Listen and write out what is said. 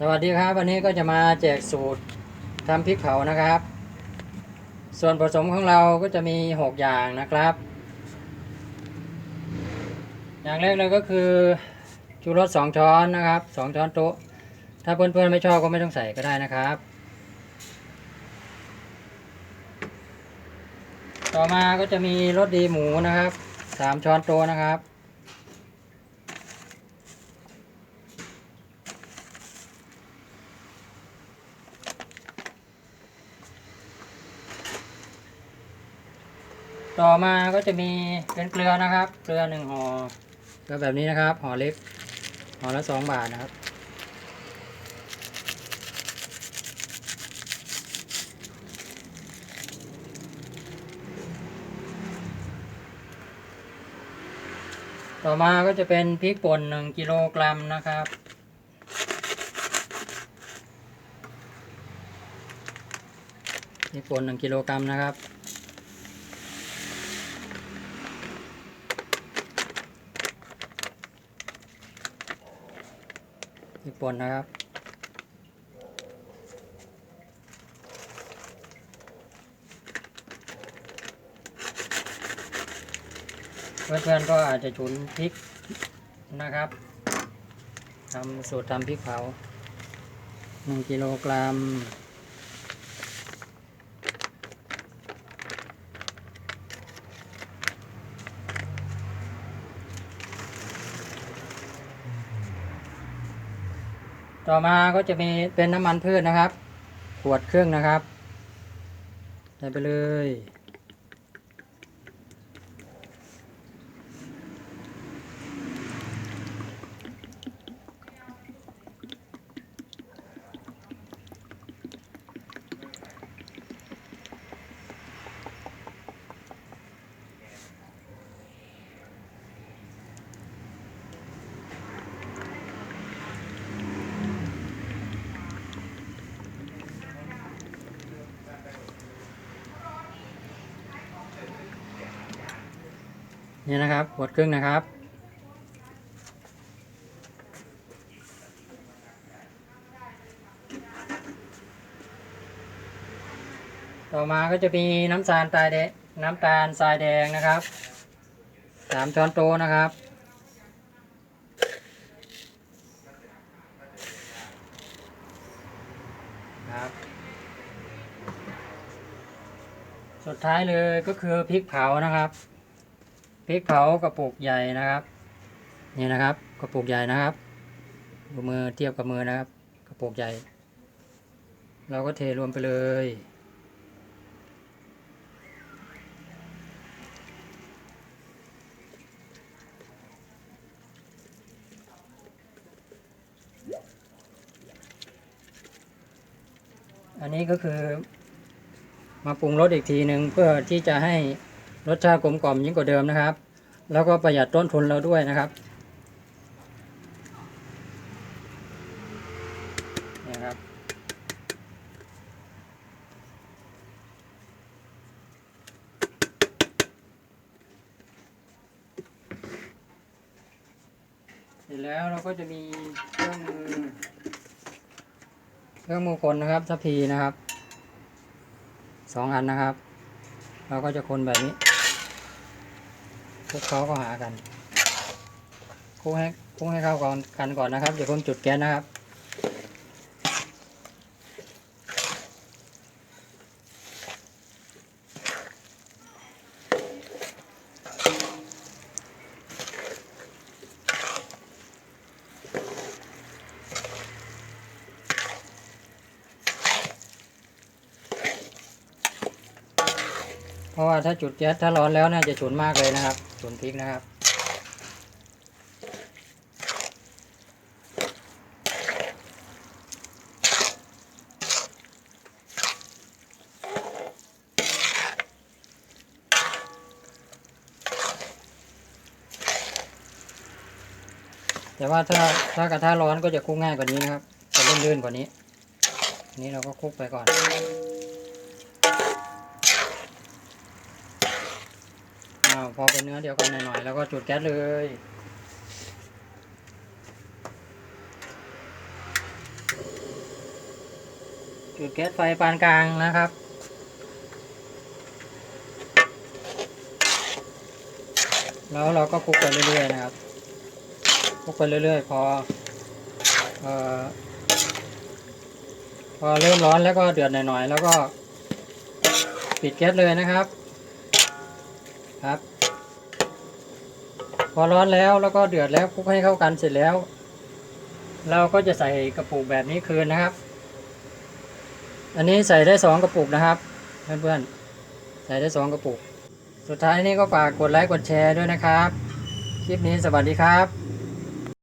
สวัสดีครับ วันนี้ก็จะมาแจกสูตรทำพริกเผานะครับ ส่วนผสมของเราก็จะมี 6 อย่างนะครับ อย่างแรกเลยก็คือชูรส2ช้อนนะครับ 2 ช้อนโต๊ะ ถ้าเพื่อนๆไม่ชอบก็ไม่ต้องใส่ก็ได้นะครับ ต่อมาก็จะมีรสดีหมูนะครับ 3 ช้อนโต๊ะนะครับ ต่อมาก็จะมีเป็นเกลือนะครับ เกลือหนึ่งห่อเกลือแบบนี้นะครับห่อเล็กห่อละสองบาทนะครับ ต่อมาก็จะเป็นพริกป่นหนึ่งกิโลกรัมนะครับพริกป่นหนึ่งกิโลกรัมนะครับ พริก ป่นนะครับ เพื่อนๆก็อาจจะฉุนพริกนะครับทำสูตรทำพริกเผา 1 กิโลกรัม ต่อมาก็จะมีเป็นน้ำมันพืชนะครับ ขวดครึ่งนะครับใส่ไปเลย นี่นะครับขวดครึ่งนะครับ ต่อมาก็จะมีน้ำตาลทรายแดงน้ำตาลทรายแดงนะครับสามช้อนโต๊ะนะครับครับ สุดท้ายเลยก็คือพริกเผานะครับ พริกเผากระปุกใหญ่นะครับนี่นะครับ กระปุกใหญ่นะครับดูมือเทียบกับมือนะครับ กระปุกใหญ่ เราก็เทรวมไปเลย อันนี้ก็คือมาปรุงรสอีกทีหนึ่งเพื่อที่จะให้ รสชาติกลมกล่อมยิ่งกว่าเดิมนะครับ แล้วก็ประหยัดต้นทุนเราด้วยนะครับนี่ครับเสร็จแล้วเราก็จะมีเครื่องมือเครื่องมือคนนะครับทัพพีนะครับสองอันนะครับ เราก็จะคนแบบนี้ ลุกเขาก็หากันคลุกให้คลุกให้เข้าก่อนกันก่อนนะครับอย่าเพิ่งจุดแก๊สนะครับเพราะว่าถ้าจุดแก๊สถ้าร้อนแล้วเนี่ยจะฉุนมากเลยนะครับ ฉุนพริกนะครับ แต่ว่าถ้าถ้ากระทะร้อนก็จะคลุกง่ายกว่านี้นะครับ จะลื่นๆกว่านี้นนี้เราก็คลุกไปก่อน พอเป็นเนื้อเดียวกันหน่อยๆ แล้วก็จุดแก๊สเลย จุดแก๊สไฟปานกลางนะครับแล้วเราก็คลุกไปเรื่อยๆนะครับคลุกไปเรื่อยๆ พออพอเริ่มร้อนแล้วก็เดือดหน่อยๆ แล้วก็ปิดแก๊สเลยนะครับ ครับ พอร้อนแล้วแล้วก็เดือดแล้วคลุกให้เข้ากันเสร็จแล้ว เราก็จะใส่กระปุกแบบนี้คืนนะครับ อันนี้ใส่ได้สองกระปุกนะครับเพื่อนๆใส่ได้สองกระปุก สุดท้ายนี้ก็ฝากกดไลค์กดแชร์ด้วยนะครับ คลิปนี้สวัสดีครับ